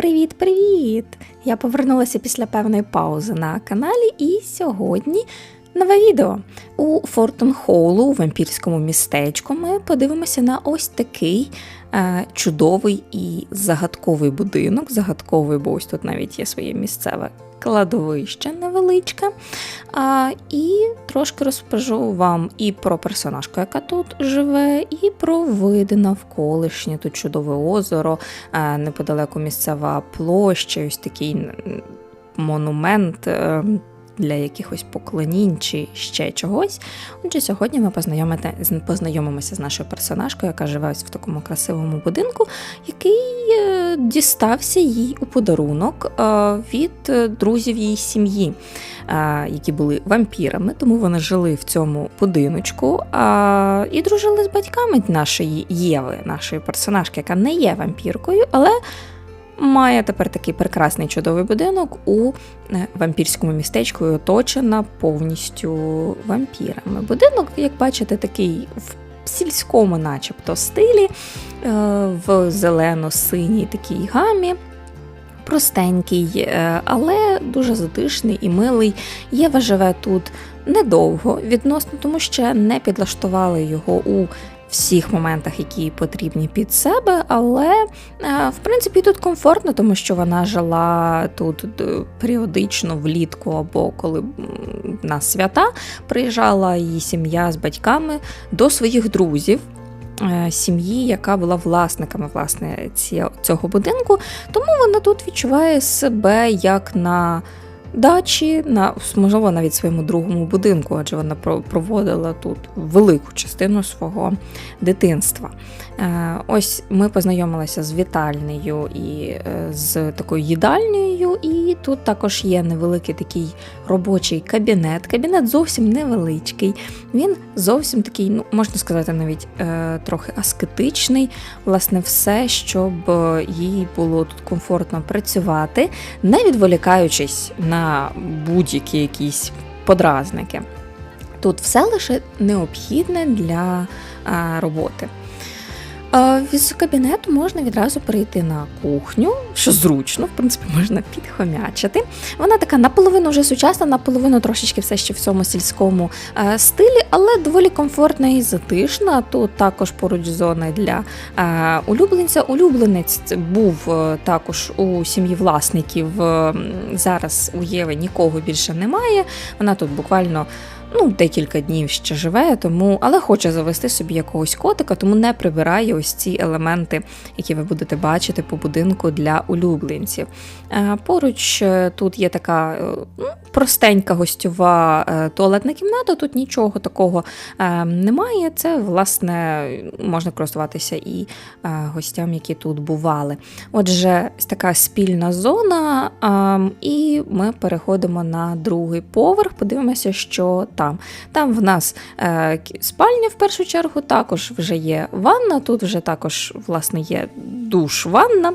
Привіт-привіт! Я повернулася після певної паузи на каналі, і сьогодні нове відео. У Фортон Холу, у вампірському містечку, ми подивимося на ось такий е, чудовий і загадковий будинок. Загадковий, бо ось тут навіть є своє місцеве кладовище невеличке. А, І трошки розкажу вам і про персонажку, яка тут живе, і про види навколишнє. Тут чудове озеро, а, неподалеку місцева площа, ось такий монумент. Для якихось поклонінь чи ще чогось. Отже, сьогодні ми познайомите- познайомимося з нашою персонажкою, яка живе ось в такому красивому будинку, який е, дістався їй у подарунок е, від е, друзів її сім'ї, які були вампірами, тому вони жили в цьому будиночку і дружили з батьками нашої Єви, нашої персонажки, яка не є вампіркою, але має тепер такий прекрасний чудовий будинок у е, вампірському містечку, і оточена повністю вампірами. Будинок, як бачите, такий в сільському, начебто, стилі, е, в зелено-синій такій гамі. Простенький, е, але дуже затишний і милий. Єва живе тут недовго відносно, тому що не підлаштували його у всіх моментах, які потрібні під себе. Але е, в принципі тут комфортно, тому що вона жила тут е, періодично влітку або коли на свята приїжджала її сім'я з батьками до своїх друзів. е, Сім'ї, яка була власниками власне цього будинку, тому вона тут відчуває себе як на дачі, на можливо навіть своєму другому будинку, адже вона проводила тут велику частину свого дитинства. Е, Ось ми познайомилися з вітальнею і е, з такою їдальнею, і тут також є невеликий такий робочий кабінет. Кабінет зовсім невеличкий. Він зовсім такий, ну можна сказати, навіть е, трохи аскетичний. Власне, все, щоб їй було тут комфортно працювати, не відволікаючись на будь-які якісь подразники. Тут все лише необхідне для е, роботи. З кабінету можна відразу перейти на кухню, що зручно, в принципі, можна підхомячити. Вона така наполовину вже сучасна, наполовину трошечки все ще в цьому сільському е, стилі, але доволі комфортна і затишна. Тут також поруч зона для е, улюбленця. Улюбленець був е, також у сім'ї власників. Зараз у Єви нікого більше немає. Вона тут буквально ну, декілька днів ще живе, тому, але хоче завести собі якогось котика, тому не прибирає ось ці елементи, які ви будете бачити по будинку для улюбленців. Е, Поруч е, тут є така е, ну, простенька гостьова туалетна кімната, тут нічого такого немає. Це, власне, можна користуватися і гостям, які тут бували. Отже, така спільна зона, і ми переходимо на другий поверх. Подивимося, що там. Там в нас е, спальня в першу чергу, також вже є ванна. Тут вже також власне є душ ванна.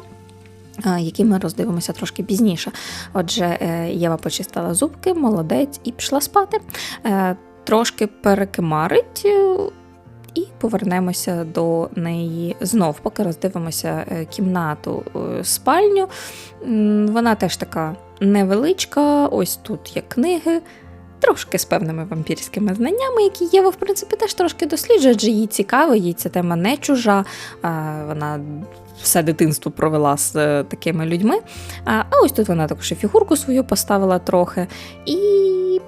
е, Які ми роздивимося трошки пізніше. Отже, е, Єва почистила зубки, молодець і пішла спати. Е, Трошки перекимарить і повернемося до неї знов, поки роздивимося кімнату спальню. Вона теж така невеличка. Ось тут є книги. Трошки з певними вампірськими знаннями, які Єва, в принципі, теж трошки досліджує, адже їй цікаво, їй ця тема не чужа. Вона все дитинство провела з е, такими людьми. А ось тут вона також і фігурку свою поставила трохи. І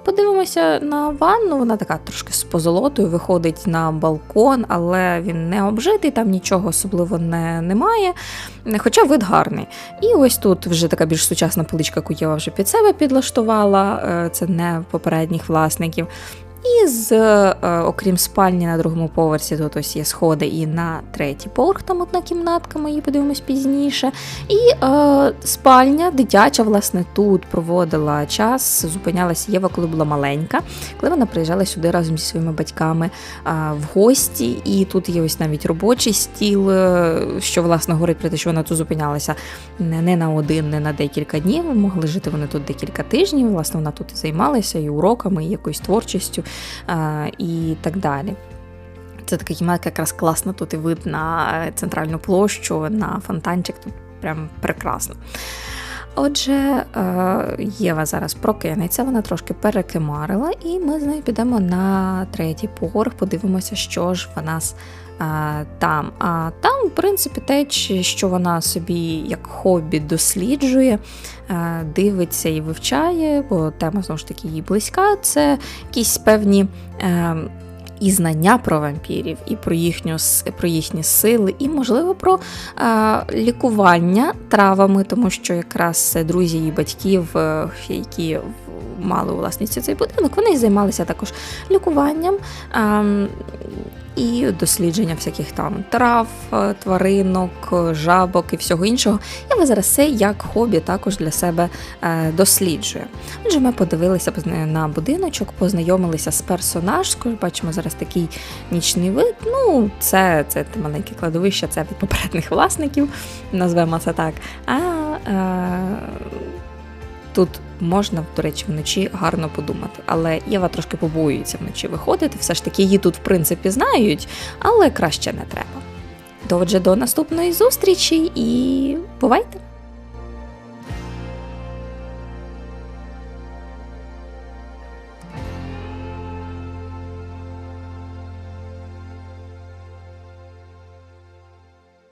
подивимося на ванну. Вона така трошки з позолотою, виходить на балкон, але він не обжитий, там нічого особливо не, немає. Хоча вид гарний. І ось тут вже така більш сучасна поличка Куєва вже під себе підлаштувала. е, Це не попередніх власників. І з, е, окрім спальні на другому поверсі, тут ось є сходи і на третій поверх, там одна кімнатка, ми її подивимось пізніше. І е, спальня дитяча, власне, тут проводила час, зупинялася Єва, коли була маленька, коли вона приїжджала сюди разом зі своїми батьками е, в гості. І тут є ось навіть робочий стіл, е, що власне говорить про те, що вона тут зупинялася не, на один, не на декілька днів. Могли жити вони тут декілька тижнів. Власне, вона тут і займалася і уроками, і якоюсь творчістю і так далі. Це така кімнатка якраз класна, тут і вид на центральну площу, на фонтанчик. Тут прям прекрасно. Отже, е, Єва зараз прокинеться, вона трошки перекимарила, і ми з нею підемо на третій поверх, подивимося, що ж в нас там. А там, в принципі, те, що вона собі як хобі досліджує, е, дивиться і вивчає, бо тема знову ж таки їй близька. Це якісь певні. Е, І знання про вампірів, і про їхню про їхні сили, і можливо про е, лікування травами, тому що якраз друзі її батьків, е, які мали у власності цей будинок, вони займалися також лікуванням. ем, і дослідження всяких там трав, е, тваринок, е, жабок і всього іншого. Я зараз це як хобі також для себе е, досліджує. Отже, ми подивилися на будиночок, познайомилися з персонажкою. Бачимо зараз такий нічний вид. Ну, це, це маленьке кладовище, це від попередніх власників, назвемо це так. А е, тут можна, до речі, вночі гарно подумати. Але Єва трошки побоюється вночі виходити. Все ж таки її тут, в принципі, знають, але краще не треба. Отже, до наступної зустрічі і бувайте!